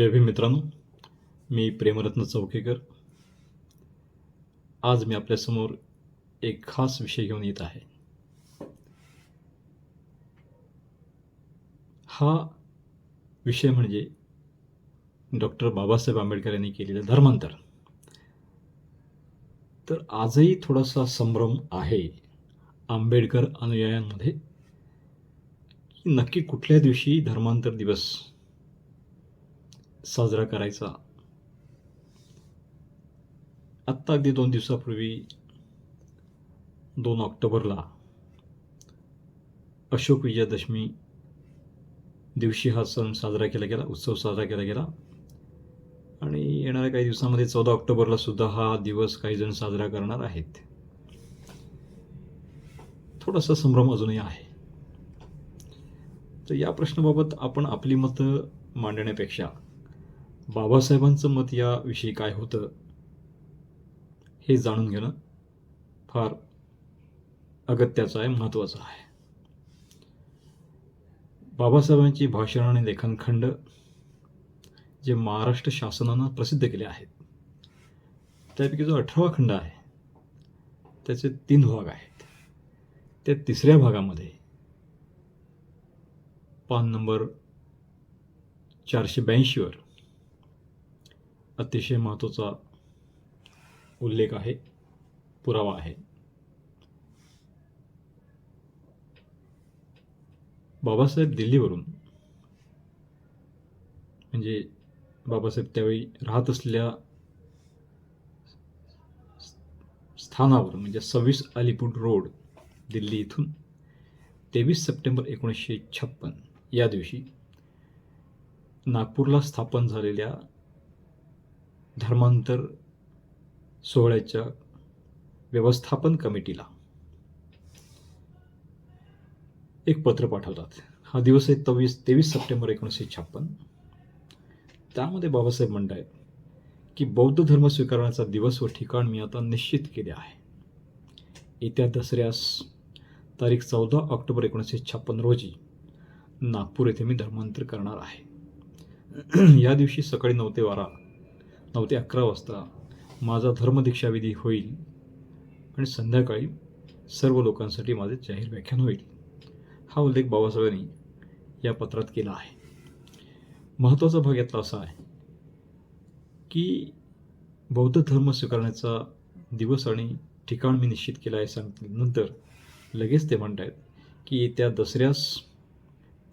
जय भीम मित्रांनो मी प्रेमरत्न चौकेकर. आज मी आपल्यासमोर एक खास विषय घेऊन येत आहे. हा विषय म्हणजे डॉक्टर बाबासाहेब आंबेडकर यांनी केलेलं धर्मांतर. तर आजही थोडासा संभ्रम आहे आंबेडकर अनुयायांमध्ये नक्की कुठल्या दिवशी धर्मांतर दिवस साजरा करायचा. आत्ता अगदी दोन दिवसापूर्वी दोन ऑक्टोबरला अशोक विजयादशमी दिवशी हा सण साजरा केला गेला उत्सव साजरा केला गेला. आणि येणाऱ्या काही दिवसामध्ये चौदा ऑक्टोबरला सुद्धा हा दिवस काही जण साजरा करणार आहेत. थोडासा संभ्रम अजूनही आहे. तर या प्रश्नाबाबत आपण आपली मतं मांडण्यापेक्षा बाबासाहेबांचं मत याविषयी काय होतं हे जाणून घेणं फार अगत्याचं आहे महत्त्वाचं आहे. बाबासाहेबांची भाषण आणि लेखनखंड जे महाराष्ट्र शासनानं प्रसिद्ध केले आहेत त्यापैकी जो अठरावा खंड आहे त्याचे तीन भाग आहेत. त्या तिसऱ्या भागामध्ये पान नंबर चारशे ब्याऐंशीवर अतिशय महत्त्वाचा उल्लेख आहे पुरावा आहे. बाबासाहेब दिल्लीवरून म्हणजे बाबासाहेब त्यावेळी राहत असलेल्या स्थानावरून म्हणजे सव्वीस अलीपूर रोड दिल्ली इथून तेवीस सप्टेंबर एकोणीसशे छप्पन या दिवशी नागपूरला स्थापन झालेल्या धर्मांतर सोहळ्याच्या व्यवस्थापन कमिटीला एक पत्र पाठवतात. हा दिवस आहे तवीस तेवीस सप्टेंबर एकोणीसशे छप्पन. त्यामध्ये बाबासाहेब म्हणत आहेत की बौद्ध धर्म स्वीकारण्याचा दिवस व ठिकाण मी आता निश्चित केले आहे. येत्या दसऱ्यास तारीख चौदा ऑक्टोबर एकोणीसशे छप्पन रोजी नागपूर येथे मी धर्मांतर करणार आहे. या दिवशी सकाळी नऊ ते बारा नऊ ते अकरा वाजता माझा धर्मदीक्षाविधी होईल आणि संध्याकाळी सर्व लोकांसाठी माझे जाहीर व्याख्यान होईल. हा उल्लेख बाबासाहेबांनी या पत्रात केला आहे. महत्त्वाचा भाग यातला असा आहे की बौद्ध धर्म स्वीकारण्याचा दिवस आणि ठिकाण मी निश्चित केलं आहे सांगितल्यानंतर लगेच ते म्हणत आहेत की येत्या दसऱ्यास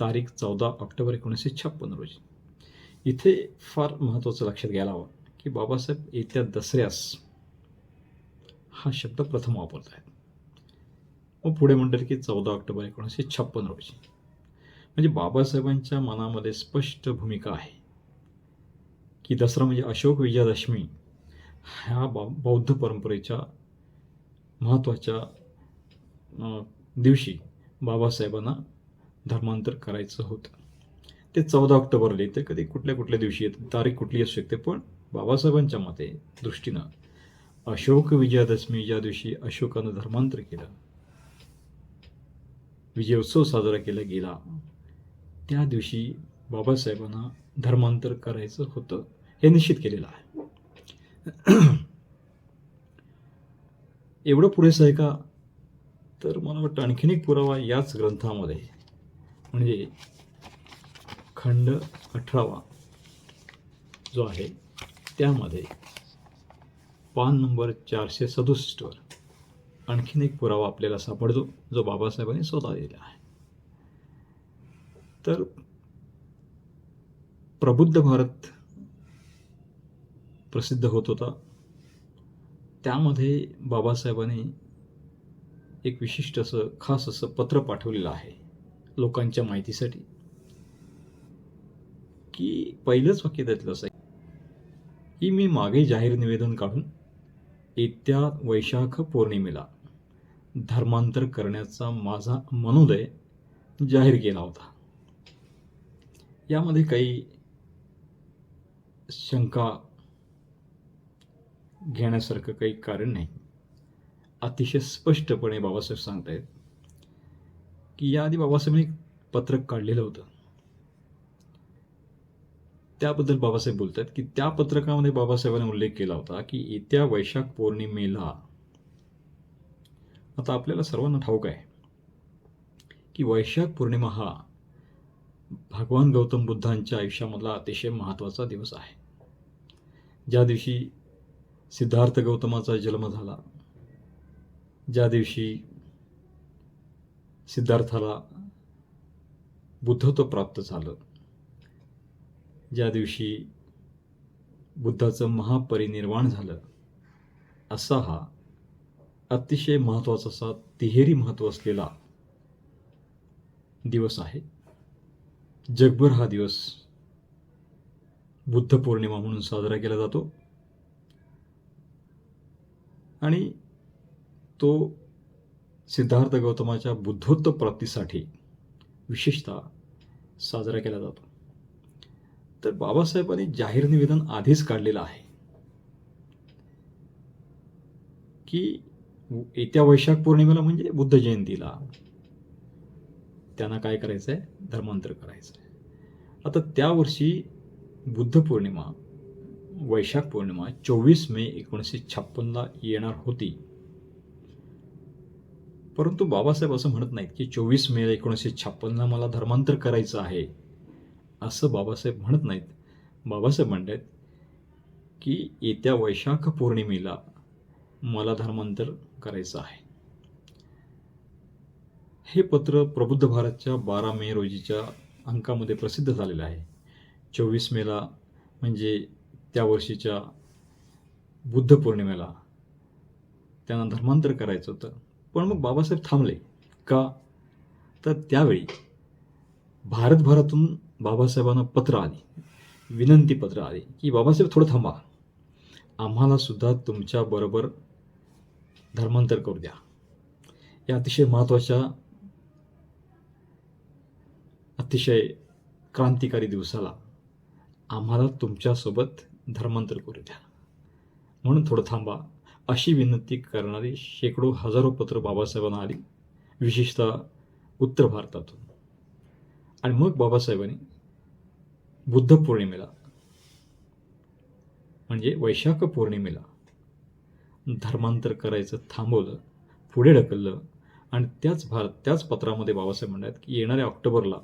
तारीख चौदा ऑक्टोबर एकोणीसशे छप्पन रोजी. इथे फार महत्त्वाचं लक्षात घ्यायला हवं. की बाबासाहेब येत्या दसऱ्यास हा शब्द प्रथम वापरत आहेत मग पुढे म्हणतात की चौदा ऑक्टोबर एकोणीसशे छप्पन रोजी. म्हणजे बाबासाहेबांच्या मनामध्ये स्पष्ट भूमिका आहे की दसरा म्हणजे अशोक विजयादशमी ह्या बा बौद्ध परंपरेच्या महत्त्वाच्या अं, दिवशी बाबासाहेबांना धर्मांतर करायचं होतं. ते चौदा ऑक्टोबरला येते. कधी कुठल्या कुठल्या दिवशी येते? तारीख कुठली असू शकते पण बाबासाहेबांच्या मते दृष्टीनं अशोक विजयादशमी ज्या दिवशी अशोकानं धर्मांतर केलं विजयोत्सव साजरा केला गेला त्या दिवशी बाबासाहेबांना धर्मांतर करायचं होतं हे निश्चित केलेलं आहे. एवढं पुरेसं आहे का? तर मला वाटतं आणखीन एक पुरावा याच ग्रंथामध्ये म्हणजे खंड अठरावा जो आहे त्यामध्ये पान नंबर चारशे सदुसष्टवर आणखीन एक पुरावा आपल्याला सापडतो जो बाबासाहेबांनी स्वतः दिला आहे. तर प्रबुद्ध भारत प्रसिद्ध होत होता. त्यामध्ये बाबासाहेबांनी एक विशिष्ट असं खास असं पत्र पाठवलेलं आहे लोकांच्या माहितीसाठी की पहिलंच वाक्य त्यातलं असं ही की मी मागे जाहीर निवेदन काढून येत्या वैशाख पौर्णिमेला धर्मांतर करण्याचा माझा मनोदय जाहीर केला होता. यामध्ये काही शंका घेण्यासारखं काही कारण नाही. अतिशय स्पष्टपणे बाबासाहेब सांगतायत की याआधी बाबासाहेबांनी एक पत्रक काढलेलं होतं. त्याबद्दल बाबासाहेब बोलतात की त्या पत्रकामध्ये बाबासाहेबांनी उल्लेख केला होता की येत्या वैशाख पौर्णिमेला आता आपल्याला सर्वांना ठाऊक आहे की वैशाख पौर्णिमा हा भगवान गौतम बुद्धांच्या आयुष्यामधला अतिशय महत्त्वाचा दिवस आहे. ज्या दिवशी सिद्धार्थ गौतमाचा जन्म झाला ज्या दिवशी सिद्धार्थाला बुद्धत्व प्राप्त झालं ज्या दिवशी बुद्धाचं महापरिनिर्वाण झालं असा हा अतिशय महत्त्वाचा असा तिहेरी महत्त्व असलेला दिवस आहे. जगभर हा दिवस बुद्ध पौर्णिमा म्हणून साजरा केला जातो. आणि तो सिद्धार्थ गौतमाच्या बुद्धोत्तर प्राप्तीसाठी विशेषतः साजरा केला जातो. तर बाबासाहेबांनी जाहीर निवेदन आधीच काढलेलं आहे. की येत्या वैशाख पौर्णिमेला म्हणजे बुद्ध जयंतीला. त्यांना काय करायचं आहे धर्मांतर करायचं आहे आता त्या वर्षी बुद्ध पौर्णिमा वैशाख पौर्णिमा चोवीस मे एकोणीसशे छप्पनला येणार होती. परंतु बाबासाहेब असं म्हणत नाहीत की चोवीस मे एकोणीसशे छप्पनला मला धर्मांतर करायचं आहे. असं बाबासाहेब म्हणत नाहीत. बाबासाहेब म्हणतात की येत्या वैशाख पौर्णिमेला मला धर्मांतर करायचं आहे. हे पत्र प्रबुद्ध भारतच्या बारा मे रोजीच्या अंकामध्ये प्रसिद्ध झालेलं आहे. चोवीस मेला म्हणजे त्या वर्षीच्या बुद्ध पौर्णिमेला त्यांना धर्मांतर करायचं होतं. पण मग बाबासाहेब थांबले का? तर त्यावेळी भारतभरातून बाबासाहेबांना पत्र आली. विनंती पत्र आली की बाबासाहेब थोडं थांबा. आम्हाला सुद्धा तुमच्याबरोबर धर्मांतर करू द्या. या अतिशय महत्त्वाच्या अतिशय क्रांतिकारी दिवसाला आम्हाला तुमच्यासोबत धर्मांतर करू द्या. म्हणून थोडं थांबा. अशी विनंती करणारी शेकडो हजारो पत्र बाबासाहेबांना आली. विशेषतः उत्तर भारतातून. आणि मग बाबासाहेबांनी बुद्ध पौर्णिमेला म्हणजे वैशाख पौर्णिमेला धर्मांतर करायचं थांबवलं पुढे ढकललं आणि त्याच भारत त्याच पत्रामध्ये बाबासाहेब म्हणतात की येणाऱ्या ऑक्टोबरला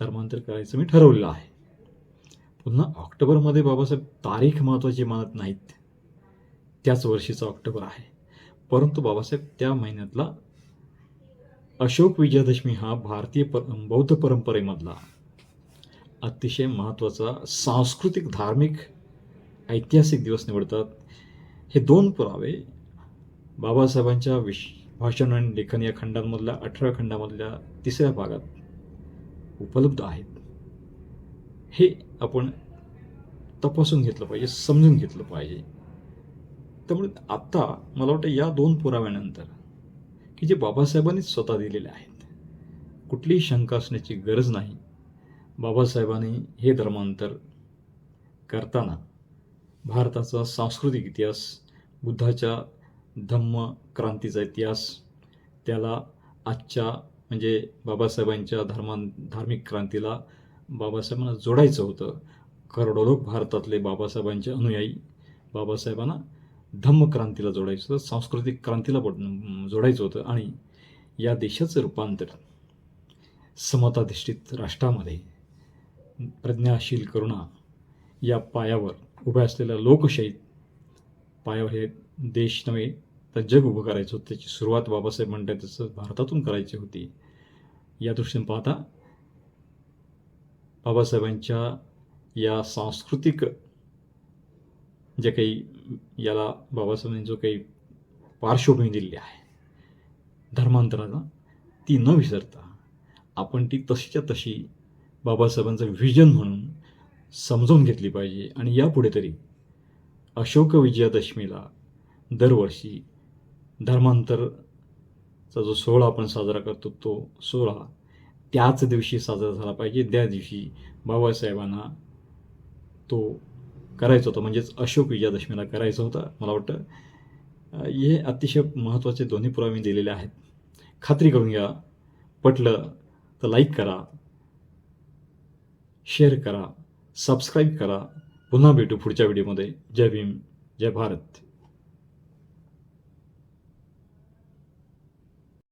धर्मांतर करायचं मी ठरवलेलं आहे. पुन्हा ऑक्टोबरमध्ये बाबासाहेब तारीख महत्त्वाची मानत नाहीत. त्याच वर्षीचा ऑक्टोबर आहे. परंतु बाबासाहेब त्या महिन्यातला अशोक विजयादशमी हा भारतीय पर बौद्ध परंपरेमधला अतिशय महत्त्वाचा सांस्कृतिक धार्मिक ऐतिहासिक दिवस निवडतात. हे दोन पुरावे बाबासाहेबांच्या विश भाषण आणि लेखन या खंडांमधल्या अठरा खंडामधल्या तिसऱ्या भागात उपलब्ध आहेत. हे आपण तपासून घेतलं पाहिजे समजून घेतलं पाहिजे. त्यामुळे आत्ता मला वाटतं या दोन पुराव्यानंतर की जे बाबासाहेबांनीच स्वतः दिलेले आहेत. कुठलीही शंका असण्याची गरज नाही. बाबासाहेबांनी हे धर्मांतर करताना भारताचा सांस्कृतिक इतिहास बुद्धाच्या धम्म क्रांतीचा इतिहास त्याला आजच्या म्हणजे बाबासाहेबांच्या धर्मा धार्मिक क्रांतीला बाबासाहेबांना जोडायचं होतं. करोडो लोक भारतातले बाबासाहेबांचे अनुयायी बाबासाहेबांना धम्मक्रांतीला जोडायचं होतं सांस्कृतिक क्रांतीला जोडायचं होतं आणि या देशाचं रूपांतर समताधिष्ठित राष्ट्रामध्ये प्रज्ञाशील करुणा या पायावर उभ्या असलेल्या लोकशाही पायावर हे देश नव्हे तर जग उभं करायचं होतं. त्याची सुरुवात बाबासाहेब म्हणतात तसं भारतातून करायची होती. या दृष्टीने पाहता बाबासाहेबांच्या या सांस्कृतिक जे काही याला बाबासाहेबांनी जो काही पार्श्वभूमी दिलेली आहे धर्मांतराला ती न विसरता आपण ती तशीच्या तशी बाबासाहेबांचं व्हिजन म्हणून समजून घेतली पाहिजे आणि यापुढे तरी अशोक विजयादशमीला दरवर्षी धर्मांतरचा जो सोहळा आपण साजरा करतो तो सोहळा त्याच दिवशी साजरा झाला पाहिजे. त्या दिवशी बाबासाहेबांना तो करायचं होतं. म्हणजेच अशोक विजयादशमीला करायचं होतं मला वाटतं. हे अतिशय महत्त्वाचे दोन्ही पुरावे मी दिलेले आहेत. खात्री करून घ्या. पटलं तर लाईक करा. शेअर करा. सबस्क्राईब करा. पुन्हा भेटू पुढच्या व्हिडिओमध्ये जय भीम. जय भारत.